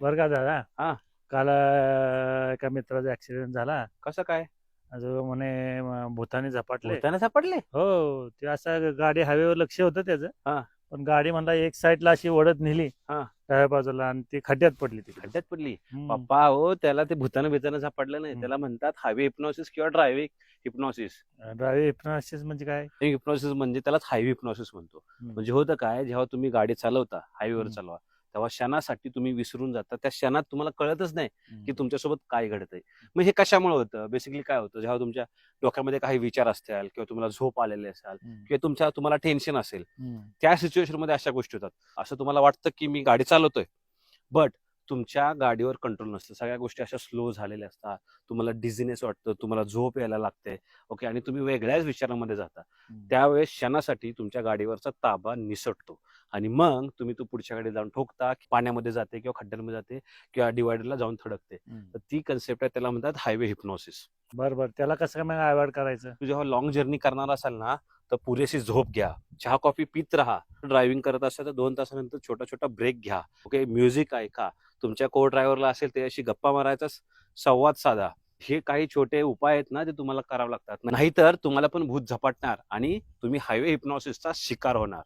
बरं का दादा? हा. काल अं, एका मित्राचा ऍक्सिडेंट झाला. कसं काय? जो म्हणे म, भूताने झपाटले. भूताने सापडले हो ते असं गाडी हायवेवर लक्ष होतं हा. त्याचं पण गाडी म्हणला एक साईडला अशी ओढत नेली. हा. डाव्या बाजूला आणि ती खड्ड्यात पडली ती खड्ड्यात पडली. पप्पा हो त्याला ते भूताने बिताने सापडलं नाही. हम्म. त्याला म्हणतात हायवे हिप्नॉसिस किंवा ड्रायव्हिंग हिप्नॉसिस ड्रायव्हिंग हिप्नॉसिस म्हणजे काय? हिप्नॉसिस म्हणजे त्यालाच हायवे हिप्नॉसिस म्हणतो. हम्म. म्हणजे होतं काय जेव्हा तुम्ही गाडी चालवता हायवेवर हम्म. चालवा. तेव्हा क्षणासाठी तुम्ही विसरून जाता. त्या क्षणात तुम्हाला कळतच नाही की तुमच्यासोबत काय घडत आहे मग हे कशामुळे होतं? बेसिकली काय होतं? जेव्हा तुमच्या डोक्यामध्ये काही विचार असतील किंवा तुम्हाला झोप आलेले असाल. किंवा तुमच्या तुम्हाला टेन्शन असेल. त्या सिच्युएशनमध्ये अशा गोष्टी होतात. असं तुम्हाला वाटतं की मी गाडी चालवतोय बट तुमच्या गाडीवर कंट्रोल नसतं. सगळ्या गोष्टी अशा स्लो झालेल्या असतात. तुम्हाला डिझिनेस वाटतं तुम्हाला झोप यायला लागते. ओके आणि तुम्ही वेगळ्याच विचारामध्ये जाता. त्यावेळेस क्षणासाठी तुमच्या गाडीवरचा ताबा निसटतो. आणि मग तुम्ही तो पुढच्या गाडी जाऊन ठोकता पाण्यामध्ये जाते किंवा खड्ड्यांमध्ये जाते किंवा डिवायडरला जाऊन थडकते. तर ती कन्सेप्ट आहे त्याला म्हणतात हायवे हिप्नॉसिस. बरं बरं त्याला कसं काय अवॉइड करायचं? तू जेव्हा लॉंग जर्नी करणार असाल ना तर पुरेशी झोप घ्या. चहा कॉफी पित राहा. ड्रायव्हिंग करत असाल तर दोन तासानंतर छोटा छोटा ब्रेक घ्या. ओके म्युझिक ऐका. तुमच्या को ड्रायव्हरला असेल ते अशी गप्पा मारायचा संवाद साधा. हे काही छोटे उपाय आहेत ना ते तुम्हाला करावे लागतात. नाहीतर तुम्हाला पण भूत झपाटणार आणि तुम्ही हायवे हिप्नॉसिसचा शिकार होणार.